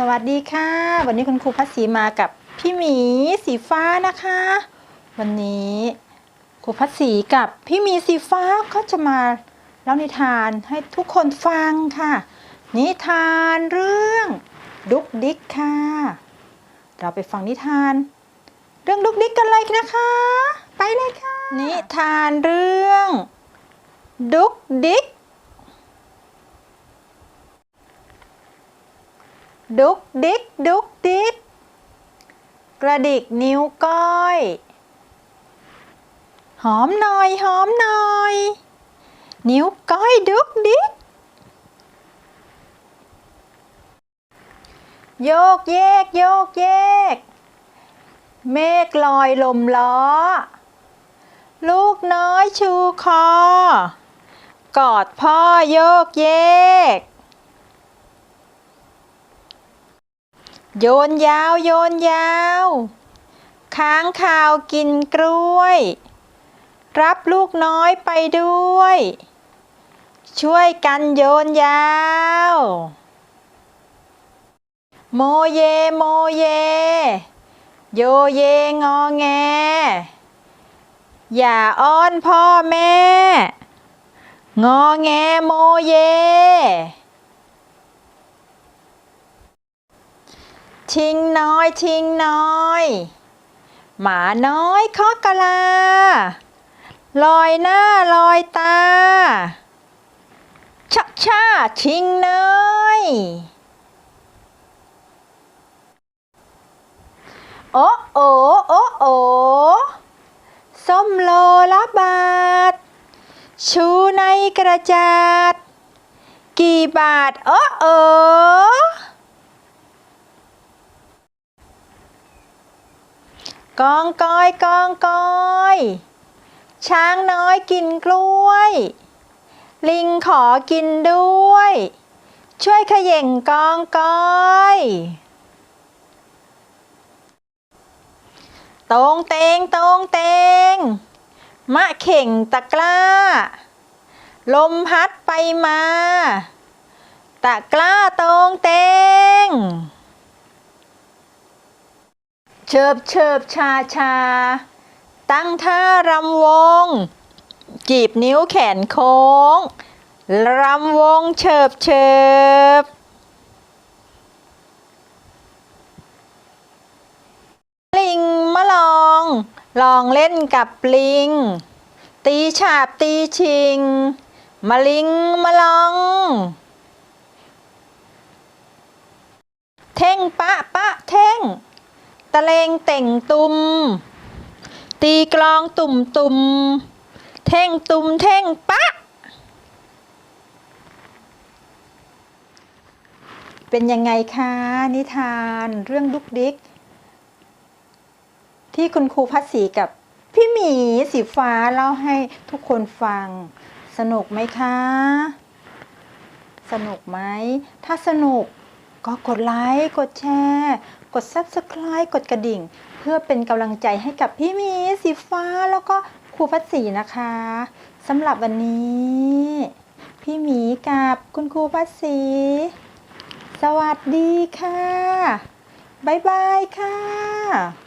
สวัสดีค่ะ วันนี้คุณครูพัศสีมากับพี่หมีสีฟ้านะคะ วันนี้ครูพัศสีกับพี่หมีสีฟ้าก็จะมาเล่านิทานให้ทุกคนฟังค่ะ นิทานเรื่องดุกดิกค่ะ เราไปฟังนิทาน เรื่องดุกดิกกันเลยนะคะ ไปเลยค่ะ นิทานเรื่อง ดุกดิกดุกดิกดุกดิกกระดิกนิ้วก้อย หอมหน่อยหอมหน่อย นิ้วก้อยดุกดิก โยกเยกโยกเยก เมฆลอยลมล้อ ลูกน้อยชูคอ กอดพ่อโยกเยก โยนยาวโยนยาว ค้างคาวกินกล้วย รับลูกน้อยไปด้วย ช่วยกันโยนยาว โมเย โมเย โยเยงอแง อย่าอ้อนพ่อแม่ งอแงโมเย ชิงน้อย ชิงน้อย หมาน้อยคาะกะลา ลอยหน้าลอยตา ชักชาชิงน้อย โอ้โอ้โอ้โอ้ส้มโลละบาท ชูในกระจาด กี่บาท โอ้โอกองกอยกองกอย ช้างน้อยกินกล้วย ลิงขอกินด้วย ช่วยขย่งกองกอย ตรงเตงตรงเตงมะเข่งตะกร้า ลมพัดไปมา ตะกร้าตรงเตงเชิบเชิบชาชา ตั้งท่ารำวง จีบนิ้วแขนโค้ง รำวงเชิบเชิบ ลิงมาลอง ลองเล่นกับลิง ตีฉาบตีชิง มาลิงมาลอง เท่งปะปะเท่ง ตะเลงเต่งตุม ตีกลองตุ่มตุมเท่งตุมเท่งปะ เป็นยังไงคะนิทานเรื่องดุกดิก ที่คุณครูพัศสีกับพี่หมีสีฟ้าเล่าให้ทุกคนฟัง สนุกไหมคะ สนุกไหม ถ้าสนุกก็กดไลค์กดแชร์ กด Subscribe กดกระดิ่ง เพื่อเป็นกำลังใจให้กับพี่หมีสีฟ้าแล้วก็ครูพัศสีนะคะสำหรับวันนี้ พี่หมีกับคุณครูพัศสีสวัสดีค่ะ บ๊ายบายค่ะ